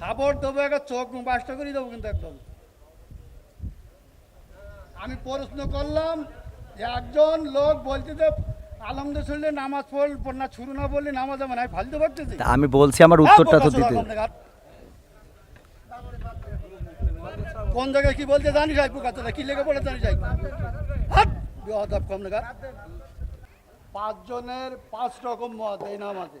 খাবার দেবো একটা চোখ বাসটা করে দেবো কিন্তু একদম। আমি প্রশ্ন করলাম যে একজন লোক বলতে যে আলমদে শুনলে নামাজ পড়ল না ছুরু না বললে নামাজ হবে না। আমি ফালতে পারতেছি আমি বলছি আমার উত্তরটা তো দিতে। কোন জায়গায় কি বলতে জানিস ভাই? পোকাতলা কি লেগে পড়ে জানি ভাই? হাট! কম নাগাদ পাঁচজনের পাঁচ রকম মত এই নামাজে।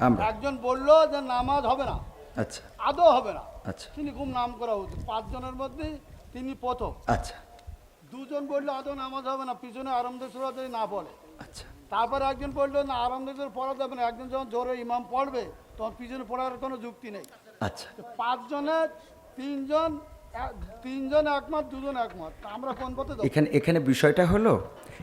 আমরা। একজন বলল যে নামাজ হবে না। আচ্ছা। আদৌ হবে না। আচ্ছা। তিনি খুব নাম করা উচিত পাঁচজনের মধ্যে তিনি প্রথম। আচ্ছা। দুজন বলল আদৌ নামাজ হবে না? পিছনে আরামদের সুরা যদি না পড়ে। আচ্ছা। তারপরে একজন বলল না আরামদের পড়া যাবে না। একজন যখন জোরে ইমাম পড়বে তখন পিছনে পড়ার কোনো যুক্তি নেই। আচ্ছা। পাঁচজনের তিনজন তিনজন একমত দুজন একমত। আমরা কোন পথে এখানে এখানে বিষয়টা হলো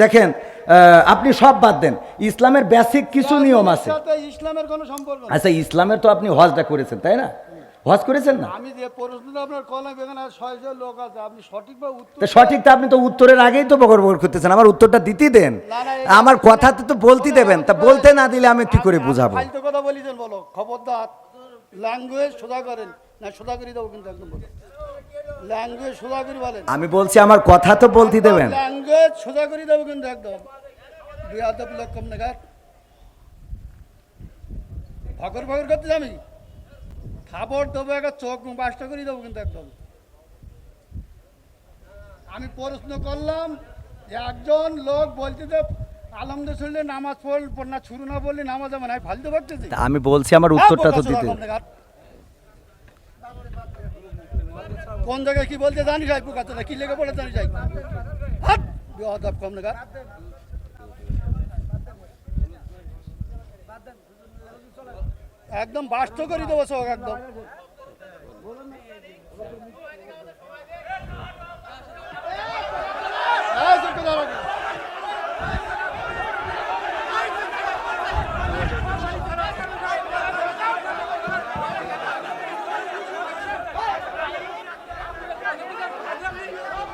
দেখেন আপনি সব বাদ দেন। ইসলামের বেসিক কিছু নিয়ম আছে। ইসলামের কোনো সম্পর্ক আচ্ছা ইসলামের তো আপনি হজটা করেছেন তাই না? হজ করেছেন না? আমি যে প্রশ্নটা আপনার এখানে লোক আছে। আপনি সঠিকভাবে উত্তর সঠিক তো আপনি তো উত্তরের আগেই তো বকর বকর করতেছেন আমার উত্তরটা দিতেই দেন। আমার কথা তো বলতে দেবেন তা বলতে না দিলে আমি কি করে বুঝাবো? ফালতু কথা বলিছেন বলো খবরদার। ল্যাঙ্গুয়েজ সোজা করেন। না সোজা করে দেবো কিন্তু একদম বলো। ল্যাঙ্গুয়েজ সোজা করে বলেন। আমি বলছি আমার কথা তো বলতে দেবেন। ল্যাঙ্গুয়েজ সোজা করে দেবো কিন্তু একদম। বিয়াদব লোক কম নাগাদ ভগর ভগর করতে আমি। খাবার দেবো একটা চোখ বাসটা করে দেবো কিন্তু একদম। আমি প্রশ্ন করলাম যে একজন লোক বলতে যে আলমদে শুনলে নামাজ পড়ল না ছুরু না বললে নামাজ হবে না। ফালতে পারতেছি আমি বলছি আমার উত্তরটা তো দিতে। কোন জায়গায় কি বলতে জানিস ভাই পোকাতলা কি লেগে পড়ে হাট! বেয়াদব কম নাগাদ একদম বাস্ত করে দেবো সব একদম।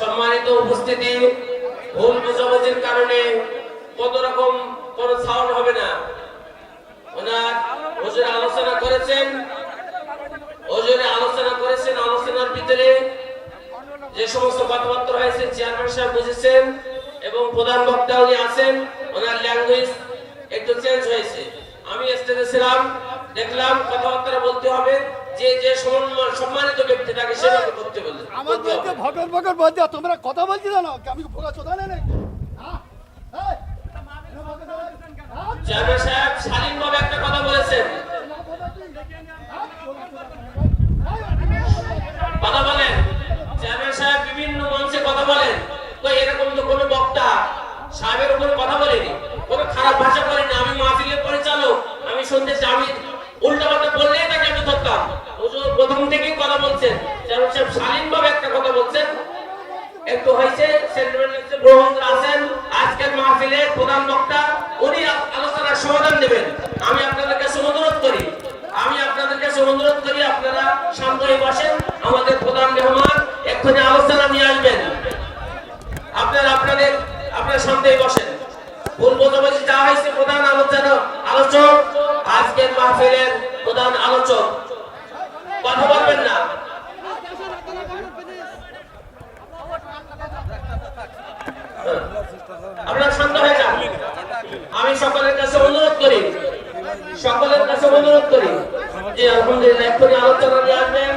সম্মানিত উপস্থিতি, ভুল বোঝাবুঝির কারণে কত রকম কোন সাউন্ড হবে না। ওনার হুজুর আলোচনা করেছেন। হুজুরে আলোচনা করেছেন, আলোচনার ভিতরে যে সমস্ত কথাবার্তা হয়েছে চেয়ারম্যান সাহেব বুঝেছেন এবং প্রধান বক্তা উনি আছেন, ওনার ল্যাঙ্গুয়েজ একটু চেঞ্জ হয়েছে। আমি স্টেজে ছিলাম দেখলাম কথাবার্তা বলতে হবে। যে যে সম্মান- সম্মানিত ব্যক্তি তাকে সেভাবে করতে বলে আমার বলতে হবে। ভগর ভগর বলতে তোমরা কথা বলছি না? আমি ভোগা চোদা নেই নাকি? হ্যাঁ? এই, হ্যাঁ? চেয়ারম্যান সাহেব শালীনভাবে একটা কথা বলেছেন কথা বলেন চেয়ারম্যান সাহেব বিভিন্ন মঞ্চে কথা বলেন তো এরকম তো কোনো বক্তা সাহেবের উপরে কথা বলেনি কোনো খারাপ ভাষা বলেনি আমি মাহফিলের পরিচালক আমি শুনতেছি আমি উল্টা পাল্টা বললেই তাকে আমি ধরতাম হুজুর প্রথম থেকেই কথা বলছেন চেয়ারম্যান সাহেব শালীনভাবে একটা কথা বলছেন একটু হয়েছে সেন্ট্রাল গ্রহণ আছেন আজকের মাহফিলের প্রধান বক্তা উনি আলোচনার সমাধান দেবেন। আমি আপনাদের কাছে অনুরোধ করি। আমি আপনাদের কাছে অনুরোধ করি, আপনারা শান্ত হয়ে বসেন। আমাদের প্রধান মেহমান এক্ষুনি আলোচনা নিয়ে আসবেন। আপনারা আপনাদের আপনারা শান্ত হয়ে বসেন। ভুল বোঝাবুঝি যা হয়েছে প্রধান আলোচনা আলোচক, আজকের মাহফিলের প্রধান আলোচক। কথা বলবেন না। আপনারা শান্ত আমি সকলের কাছে অনুরোধ করি সকলের কাছে অনুরোধ করি যে আলহামদুলিল্লাহ এক্ষুনি আলোচনা নিয়ে আসবেন।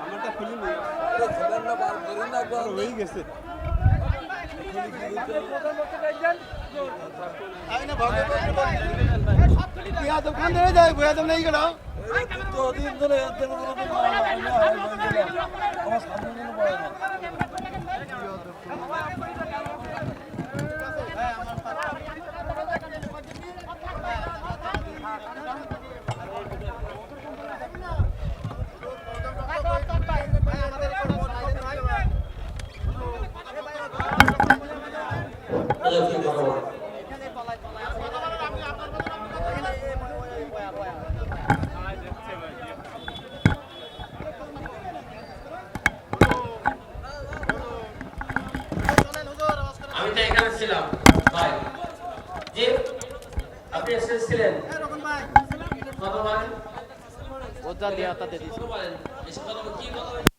আমি না। বিয়া দোকান ধরে যাই বইয়া তো সামনে গেল আমি তো এখানে ছিলাম ভাই যে আপনি এসেছিলেন? কত বলেন। কথা বলেন। কি কথা?